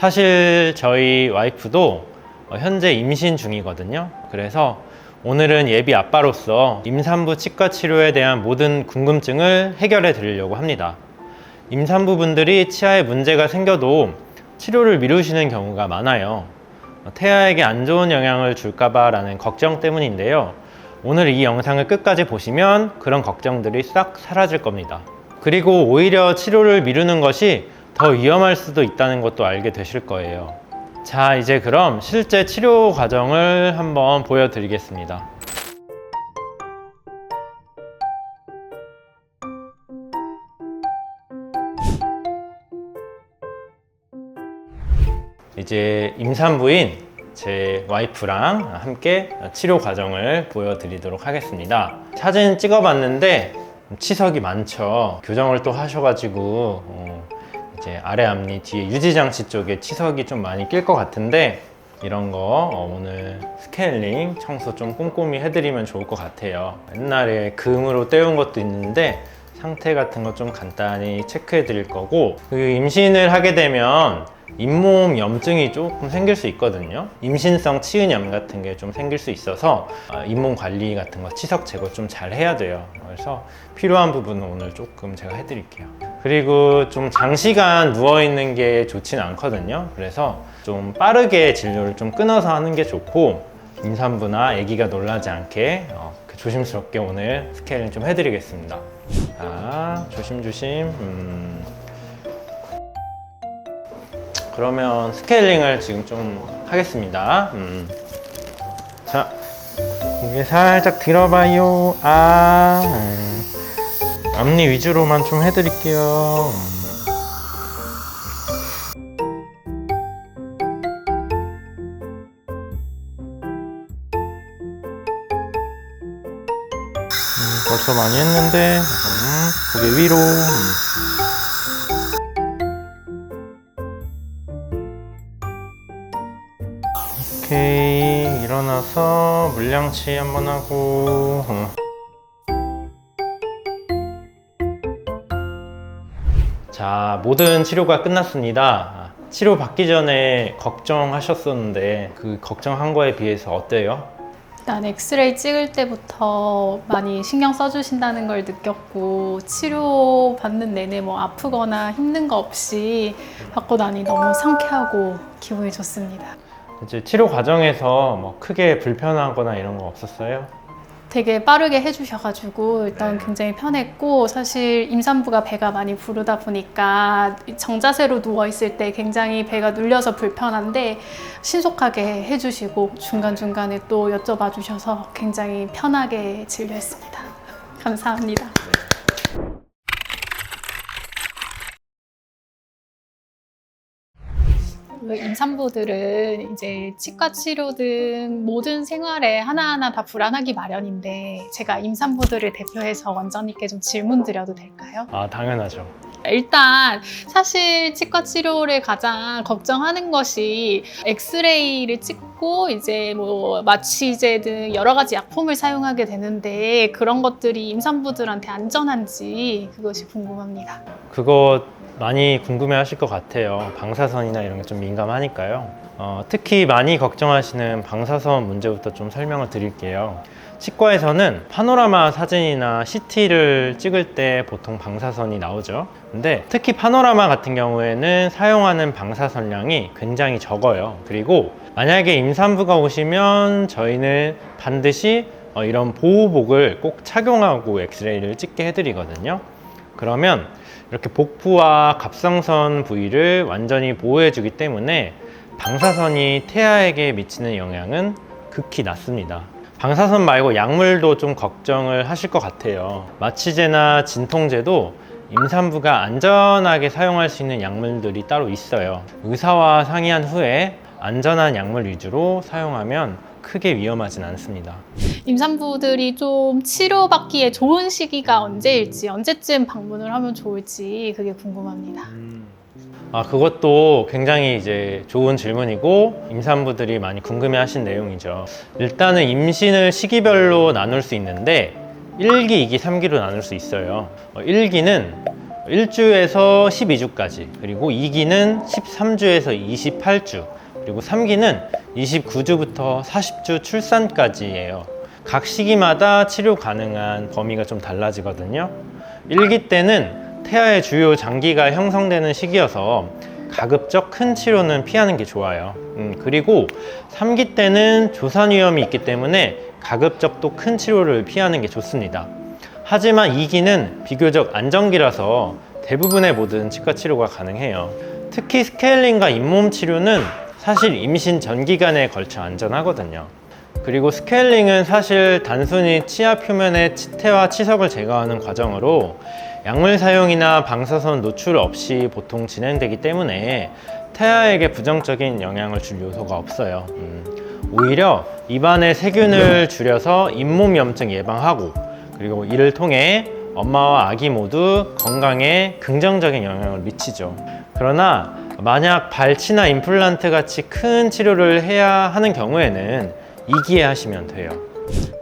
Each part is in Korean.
사실 저희 와이프도 어, 현재 임신 중이거든요. 그래서 오늘은 예비 아빠로서 임산부 치과 치료에 대한 모든 궁금증을 해결해 드리려고 합니다. 임산부분들이 치아에 문제가 생겨도 치료를 미루시는 경우가 많아요. 어, 태아에게 안 좋은 영향을 줄까봐 라는 걱정 때문인데요. 오늘 이 영상을 끝까지 보시면 그런 걱정들이 싹 사라질 겁니다. 그리고 오히려 치료를 미루는 것이 더 위험할 수도 있다는 것도 알게 되실 거예요. 자, 이제 그럼 실제 치료 과정을 한번 보여드리겠습니다. 이제 임산부인 제 와이프랑 함께 치료 과정을 보여드리도록 하겠습니다. 사진 찍어봤는데 치석이 많죠. 교정을 또 하셔가지고 어, 이제 아래 앞니 뒤에 유지장치 쪽에 치석이 좀 많이 낄 것 같은데 이런 거 어, 오늘 스케일링 청소 좀 꼼꼼히 해드리면 좋을 것 같아요. 옛날에 금으로 떼운 것도 있는데 상태 같은 거 좀 간단히 체크해 드릴 거고 그 임신을 하게 되면 잇몸 염증이 조금 생길 수 있거든요. 임신성 치은염 같은 게 좀 생길 수 있어서 아, 잇몸 관리 같은 거 치석 제거 좀 잘 해야 돼요. 그래서 필요한 부분은 오늘 조금 제가 해드릴게요. 그리고 좀 장시간 누워 있는 게 좋지는 않거든요. 그래서 좀 빠르게 진료를 좀 끊어서 하는 게 좋고 임산부나 아기가 놀라지 않게 어, 그 조심스럽게 오늘 스케일링 좀 해드리겠습니다. 자, 조심조심. 음. 그러면 스케일링을 지금 좀 하겠습니다. 음. 자, 고개 살짝 들어봐요. 아, 음. 앞니 위주로만 좀 해드릴게요. 음. 음, 벌써 많이 했는데, 음, 고개 위로. 음. 오케이 일어나서 물량치 한번 하고 어. 자 모든 치료가 끝났습니다 치료 받기 전에 걱정하셨었는데 그 걱정한 거에 비해서 어때요? 일단 엑스레이 찍을 때부터 많이 신경 써주신다는 걸 느꼈고 치료 받는 내내 뭐 아프거나 힘든 거 없이 받고 나니 너무 상쾌하고 기분이 좋습니다. 이제 치료 과정에서 뭐 크게 불편하거나 이런 거 없었어요? 되게 빠르게 해주셔가지고 일단 굉장히 편했고 사실 임산부가 배가 많이 부르다 보니까 정자세로 누워 있을 때 굉장히 배가 눌려서 불편한데 신속하게 해주시고 중간 중간에 또 여쭤봐 주셔서 굉장히 편하게 진료했습니다. 감사합니다. 그 임산부들은 이제 치과 치료 등 모든 생활에 하나하나 다 불안하기 마련인데 제가 임산부들을 대표해서 원장님께 좀 질문 드려도 될까요? 아 당연하죠 일단 사실 치과 치료를 가장 걱정하는 것이 엑스레이를 찍고 이제 뭐 마취제 등 여러 가지 약품을 사용하게 되는데 그런 것들이 임산부들한테 안전한지 그것이 궁금합니다. 그거 많이 궁금해 하실 것 같아요. 방사선이나 이런 게 좀 민감하니까요. 어, 특히 많이 걱정하시는 방사선 문제부터 좀 설명을 드릴게요. 치과에서는 파노라마 사진이나 CT를 찍을 때 보통 방사선이 나오죠. 근데 특히 파노라마 같은 경우에는 사용하는 방사선량이 굉장히 적어요. 그리고 만약에 임산부가 오시면 저희는 반드시 어, 이런 보호복을 꼭 착용하고 엑스레이를 찍게 해드리거든요. 그러면 이렇게 복부와 갑상선 부위를 완전히 보호해 주기 때문에 방사선이 태아에게 미치는 영향은 극히 낮습니다. 방사선 말고 약물도 좀 걱정을 하실 것 같아요. 마취제나 진통제도 임산부가 안전하게 사용할 수 있는 약물들이 따로 있어요. 의사와 상의한 후에 안전한 약물 위주로 사용하면 크게 위험하진 않습니다. 임산부들이 좀 치료받기에 좋은 시기가 언제일지 언제쯤 방문을 하면 좋을지 그게 궁금합니다. 아, 그것도 굉장히 이제 좋은 질문이고 임산부들이 많이 궁금해 하신 내용이죠. 일단은 임신을 시기별로 나눌 수 있는데 1기, 2기, 3기로 나눌 수 있어요. 1기는 1주에서 12주까지, 그리고 2기는 13주에서 28주, 그리고 3기는 29주부터 40주 출산까지예요. 각 시기마다 치료 가능한 범위가 좀 달라지거든요. 1기 때는 태아의 주요 장기가 형성되는 시기여서 가급적 큰 치료는 피하는 게 좋아요. 음, 그리고 3기 때는 조산 위험이 있기 때문에 가급적 또 큰 치료를 피하는 게 좋습니다. 하지만 2기는 비교적 안정기라서 대부분의 모든 치과 치료가 가능해요. 특히 스케일링과 잇몸 치료는 사실 임신 전 기간에 걸쳐 안전하거든요. 그리고 스케일링은 사실 단순히 치아 표면의 치태와 치석을 제거하는 과정으로 약물 사용이나 방사선 노출 없이 보통 진행되기 때문에 태아에게 부정적인 영향을 줄 요소가 없어요. 음, 오히려 입안의 세균을 줄여서 잇몸 염증 예방하고 그리고 이를 통해 엄마와 아기 모두 건강에 긍정적인 영향을 미치죠. 그러나 만약 발치나 임플란트 같이 큰 치료를 해야 하는 경우에는 이기에 하시면 돼요.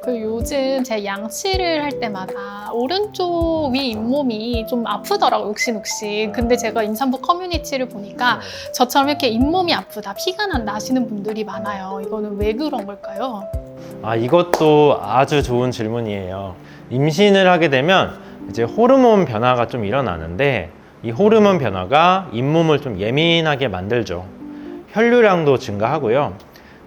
그 요즘 제 양치를 할 때마다 오른쪽 위 잇몸이 좀 아프더라고요, 욱신욱신. 근데 제가 임산부 커뮤니티를 보니까 저처럼 이렇게 잇몸이 아프다, 피가 난 나시는 분들이 많아요. 이거는 왜 그런 걸까요? 아, 이것도 아주 좋은 질문이에요. 임신을 하게 되면 이제 호르몬 변화가 좀 일어나는데 이 호르몬 변화가 잇몸을 좀 예민하게 만들죠. 혈류량도 증가하고요.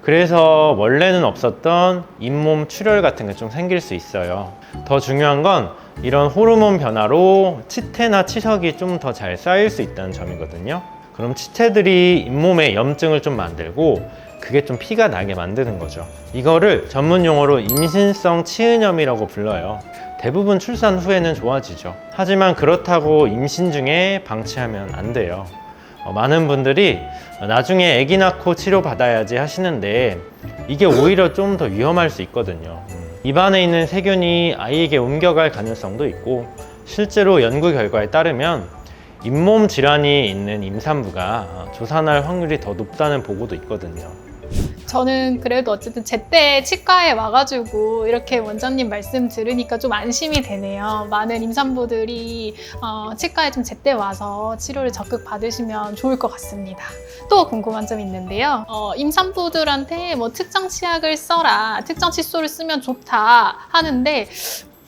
그래서 원래는 없었던 잇몸 출혈 같은 게 좀 생길 수 있어요. 더 중요한 건 이런 호르몬 변화로 치태나 치석이 좀 더 잘 쌓일 수 있다는 점이거든요. 그럼 치태들이 잇몸에 염증을 좀 만들고 그게 좀 피가 나게 만드는 거죠. 이거를 전문 용어로 임신성 치은염이라고 불러요. 대부분 출산 후에는 좋아지죠. 하지만 그렇다고 임신 중에 방치하면 안 돼요. 어, 많은 분들이 나중에 아기 낳고 치료 받아야지 하시는데 이게 오히려 좀 더 위험할 수 있거든요. 음. 입안에 있는 세균이 아이에게 옮겨갈 가능성도 있고 실제로 연구 결과에 따르면 잇몸 질환이 있는 임산부가 어, 조산할 확률이 더 높다는 보고도 있거든요. 저는 그래도 어쨌든 제때 치과에 와가지고 이렇게 원장님 말씀 들으니까 좀 안심이 되네요. 많은 임산부들이 어, 치과에 좀 제때 와서 치료를 적극 받으시면 좋을 것 같습니다. 또 궁금한 점 있는데요. 어, 임산부들한테 뭐 특정 치약을 써라, 특정 칫솔을 쓰면 좋다 하는데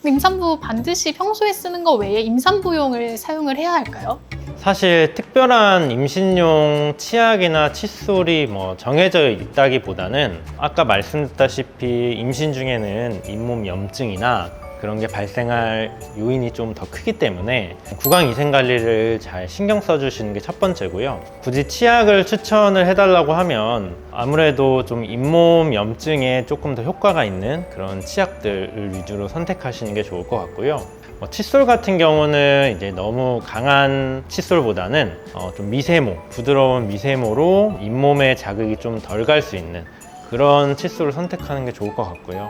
임산부 반드시 평소에 쓰는 거 외에 임산부용을 사용을 해야 할까요? 사실 특별한 임신용 치약이나 칫솔이 뭐 정해져 있다기보다는 아까 말씀드렸다시피 임신 중에는 잇몸 염증이나 그런 게 발생할 요인이 좀 더 크기 때문에 구강 위생 관리를 잘 신경 써주시는 게 첫 번째고요. 굳이 치약을 추천을 해달라고 하면 아무래도 좀 잇몸 염증에 조금 더 효과가 있는 그런 치약들을 위주로 선택하시는 게 좋을 것 같고요. 뭐 칫솔 같은 경우는 이제 너무 강한 칫솔보다는 어, 좀 미세모, 부드러운 미세모로 잇몸에 자극이 좀 덜 갈 수 있는 그런 칫솔을 선택하는 게 좋을 것 같고요.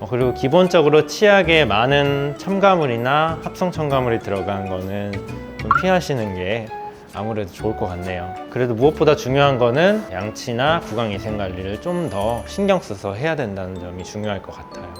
어, 그리고 기본적으로 치약에 많은 첨가물이나 합성 첨가물이 들어간 거는 좀 피하시는 게 아무래도 좋을 것 같네요. 그래도 무엇보다 중요한 거는 양치나 구강 위생 관리를 좀 더 신경 써서 해야 된다는 점이 중요할 것 같아요.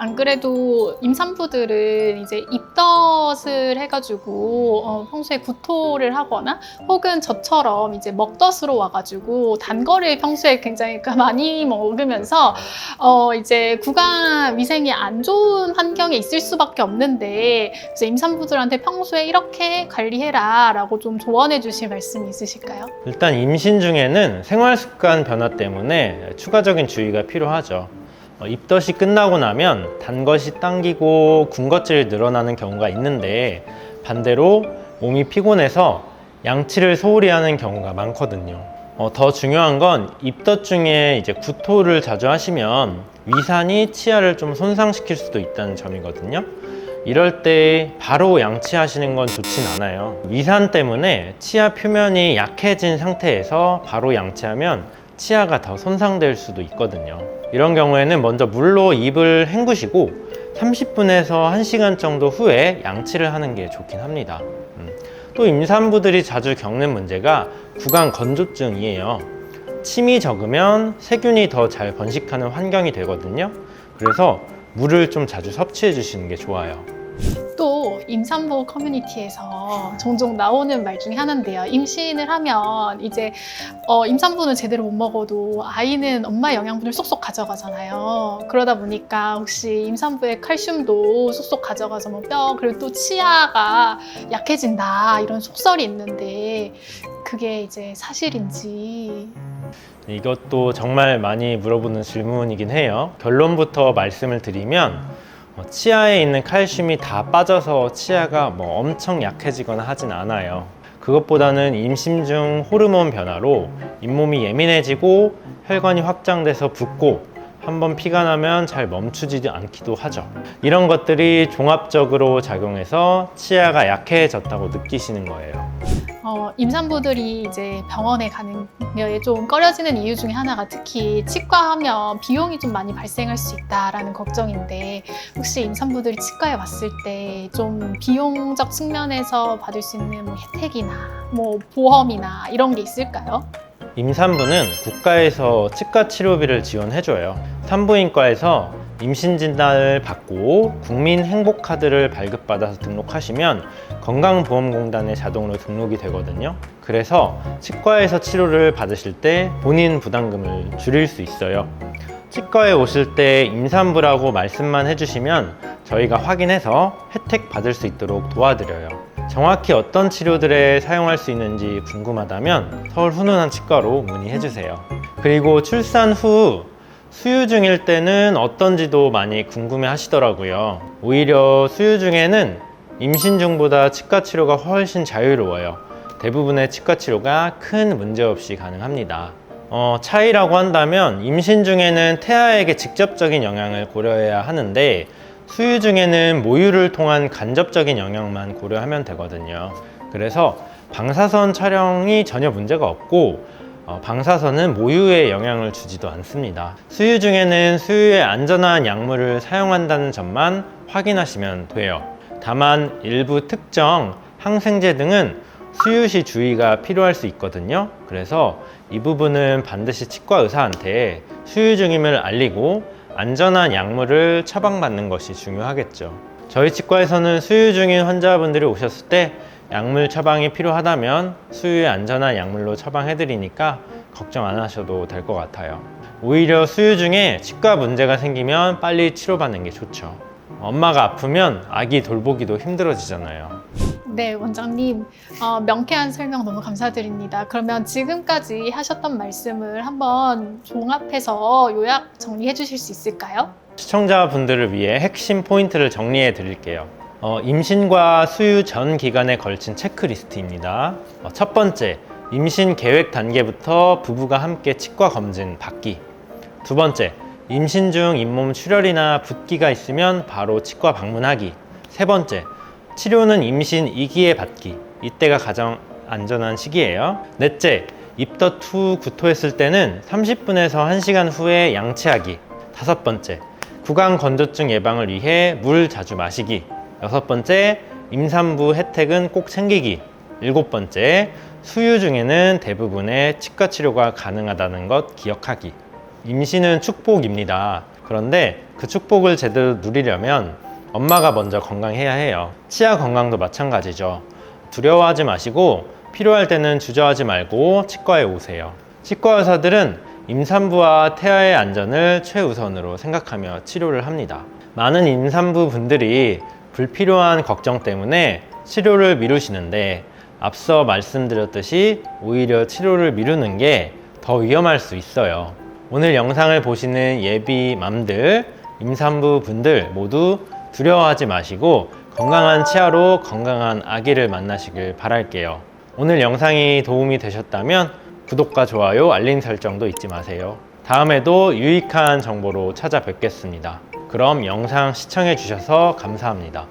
안 그래도 임산부들은 이제 입덧을 해가지고 어, 평소에 구토를 하거나 혹은 저처럼 이제 먹덧으로 와가지고 단 거를 평소에 굉장히 많이 먹으면서 어, 이제 구강 위생이 안 좋은 환경에 있을 수밖에 없는데 그래서 임산부들한테 평소에 이렇게 관리해라라고 좀 조언해 주실 말씀이 있으실까요? 일단 임신 중에는 생활 습관 변화 때문에 추가적인 주의가 필요하죠. 어, 입덧이 끝나고 나면 단 것이 당기고 군것질이 늘어나는 경우가 있는데 반대로 몸이 피곤해서 양치를 소홀히 하는 경우가 많거든요. 어, 더 중요한 건 입덧 중에 이제 구토를 자주 하시면 위산이 치아를 좀 손상시킬 수도 있다는 점이거든요. 이럴 때 바로 양치하시는 건 좋진 않아요. 위산 때문에 치아 표면이 약해진 상태에서 바로 양치하면 치아가 더 손상될 수도 있거든요. 이런 경우에는 먼저 물로 입을 헹구시고 30분에서 1시간 정도 후에 양치를 하는 게 좋긴 합니다. 음. 또 임산부들이 자주 겪는 문제가 구강 건조증이에요. 침이 적으면 세균이 더 잘 번식하는 환경이 되거든요. 그래서 물을 좀 자주 섭취해 주시는 게 좋아요. 또 임산부 커뮤니티에서 종종 나오는 말 중에 하나인데요. 임신을 하면 이제 어, 임산부는 제대로 못 먹어도 아이는 엄마의 영양분을 쏙쏙 가져가잖아요. 그러다 보니까 혹시 임산부의 칼슘도 쏙쏙 가져가서 뭐 뼈 그리고 또 치아가 약해진다 이런 속설이 있는데 그게 이제 사실인지 이것도 정말 많이 물어보는 질문이긴 해요. 결론부터 말씀을 드리면 어, 치아에 있는 칼슘이 다 빠져서 치아가 뭐 엄청 약해지거나 하진 않아요. 그것보다는 임신 중 호르몬 변화로 잇몸이 예민해지고 혈관이 확장돼서 붓고 한번 피가 나면 잘 멈추지 않기도 하죠. 이런 것들이 종합적으로 작용해서 치아가 약해졌다고 느끼시는 거예요. 어, 임산부들이 이제 병원에 가는 게 좀 꺼려지는 이유 중에 하나가 특히 치과하면 비용이 좀 많이 발생할 수 있다라는 걱정인데 혹시 임산부들이 치과에 왔을 때 좀 비용적 측면에서 받을 수 있는 뭐 혜택이나 뭐 보험이나 이런 게 있을까요? 임산부는 국가에서 치과 치료비를 지원해줘요. 산부인과에서 임신 진단을 받고 국민 행복 카드를 발급받아서 등록하시면 건강보험공단에 자동으로 등록이 되거든요. 그래서 치과에서 치료를 받으실 때 본인 부담금을 줄일 수 있어요. 치과에 오실 때 임산부라고 말씀만 해주시면 저희가 확인해서 혜택 받을 수 있도록 도와드려요. 정확히 어떤 치료들에 사용할 수 있는지 궁금하다면 서울 훈훈한 치과로 문의해 주세요. 그리고 출산 후 수유 중일 때는 어떤지도 많이 궁금해 하시더라고요. 오히려 수유 중에는 임신 중보다 치과 치료가 훨씬 자유로워요. 대부분의 치과 치료가 큰 문제 없이 가능합니다. 어, 차이라고 한다면 임신 중에는 태아에게 직접적인 영향을 고려해야 하는데 수유 중에는 모유를 통한 간접적인 영향만 고려하면 되거든요. 그래서 방사선 촬영이 전혀 문제가 없고 어, 방사선은 모유에 영향을 주지도 않습니다. 수유 중에는 수유에 안전한 약물을 사용한다는 점만 확인하시면 돼요. 다만 일부 특정 항생제 등은 수유 시 주의가 필요할 수 있거든요. 그래서 이 부분은 반드시 치과 의사한테 수유 중임을 알리고 안전한 약물을 처방받는 것이 중요하겠죠. 저희 치과에서는 수유 중인 환자분들이 오셨을 때 약물 처방이 필요하다면 수유에 안전한 약물로 처방해 드리니까 걱정 안 하셔도 될 것 같아요. 오히려 수유 중에 치과 문제가 생기면 빨리 치료받는 게 좋죠. 엄마가 아프면 아기 돌보기도 힘들어지잖아요. 네, 원장님 어, 명쾌한 설명 너무 감사드립니다. 그러면 지금까지 하셨던 말씀을 한번 종합해서 요약 정리해 주실 수 있을까요? 시청자분들을 위해 핵심 포인트를 정리해 드릴게요. 어, 임신과 수유 전 기간에 걸친 체크리스트입니다. 어, 첫 번째, 임신 계획 단계부터 부부가 함께 치과 검진 받기. 두 번째, 임신 중 잇몸 출혈이나 붓기가 있으면 바로 치과 방문하기. 세 번째, 치료는 임신 2기에 받기. 이때가 가장 안전한 시기예요. 넷째, 입덧 후 구토했을 때는 30분에서 1시간 후에 양치하기. 다섯 번째, 구강 건조증 예방을 위해 물 자주 마시기. 여섯 번째, 임산부 혜택은 꼭 챙기기. 일곱 번째, 수유 중에는 대부분의 치과 치료가 가능하다는 것 기억하기. 임신은 축복입니다. 그런데 그 축복을 제대로 누리려면 엄마가 먼저 건강해야 해요. 치아 건강도 마찬가지죠. 두려워하지 마시고 필요할 때는 주저하지 말고 치과에 오세요. 치과 의사들은 임산부와 태아의 안전을 최우선으로 생각하며 치료를 합니다. 많은 임산부 분들이 불필요한 걱정 때문에 치료를 미루시는데 앞서 말씀드렸듯이 오히려 치료를 미루는 게 더 위험할 수 있어요. 오늘 영상을 보시는 예비 맘들, 임산부 분들 모두 두려워하지 마시고 건강한 치아로 건강한 아기를 만나시길 바랄게요. 오늘 영상이 도움이 되셨다면 구독과 좋아요, 알림 설정도 잊지 마세요. 다음에도 유익한 정보로 찾아뵙겠습니다. 그럼 영상 시청해 주셔서 감사합니다.